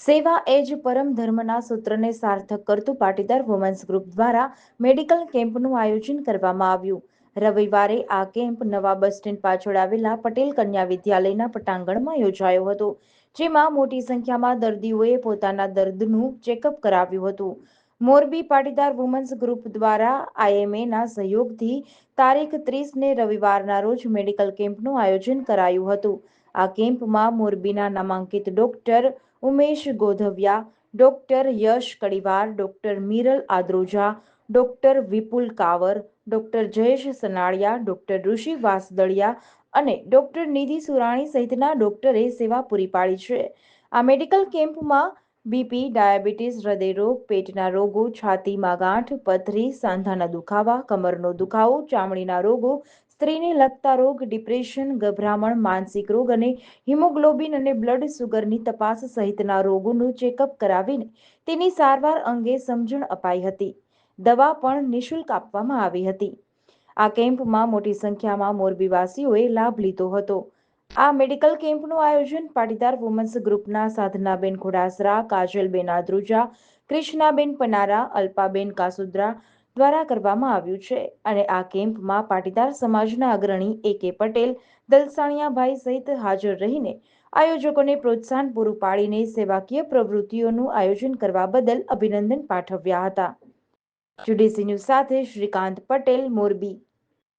સેવા એ જ પરમ ધર્મના સૂત્રને સાર્થક કરતું પાટીદાર વુમન્સ ગ્રુપ દ્વારા મેડિકલ કેમ્પનું આયોજન કરવામાં આવ્યું. રવિવારે આ કેમ્પ નવા બસ સ્ટેન્ડ પાછળ આવેલા પટેલ કન્યા વિદ્યાલયના પટાંગણમાં યોજાયો હતો, જેમાં મોટી સંખ્યામાં દર્દીઓએ પોતાના દર્દનું ચેકઅપ કરાવ્યું હતું. મોરબી પાટીદાર વુમન્સ ગ્રુપ દ્વારા આઈએમએના સહયોગથી તારીખ ત્રીસને રવિવારના રોજ મેડિકલ કેમ્પનું આયોજન કરાયું હતું. આ કેમ્પમાં મોરબીના નામાંકિત doctor Umesh Godhviya doctor Yash Kadivar doctor Miral Adroja doctor Vipul Kavar doctor Jayesh Sanaliya doctor Rishi Vasadaliya અને ડોક્ટર નિધિ સુરાણી સહિતના ડોક્ટરે સેવા પૂરી પાડી છે. આ મેડિકલ કેમ્પમાં બીપી, ડાયાબિટીસ, હૃદયરોગ, પેટના રોગો છાતીમાં ગાંઠ પથરી, સાંધાના દુખાવા, કમરનો દુખાવો, ચામડીના રોગો, સ્ત્રીને લગતા રોગ, ડિપ્રેશન, ગભરામણ, માનસિક રોગ અને હિમોગ્લોબિન અને બ્લડ સુગરની તપાસ સહિતના રોગોનું ચેકઅપ કરાવીને તેની સારવાર અંગે સમજણ અપાઈ હતી. દવા પણ નિઃશુલ્ક આપવામાં આવી હતી. આ કેમ્પમાં મોટી સંખ્યામાં મોરબીવાસીઓએ લાભ લીધો હતો. આ મેડિકલ કેમ્પનું આયોજન પાટીદાર વુમન્સ ગ્રુપના સાધનાબેન ખોડાસરા કાજલબેન આદ્રુજા કૃષ્ણાબેન પનારા, અલ્પાબેન કાસુદ્રા દ્વારા કરવામાં આવ્યું છે. અને આ કેમ્પમાં પાટીદાર સમાજના અગ્રણી એ કે પટેલ, દલસાણિયાભાઈ સહિત હાજર રહીને આયોજકોને પ્રોત્સાહન પૂરું પાડીને સેવાકીય પ્રવૃત્તિઓનું આયોજન કરવા બદલ અભિનંદન પાઠવ્યા હતા. જુડીસી ન્યૂઝ સાથે શ્રીકાંત પટેલ, મોરબી.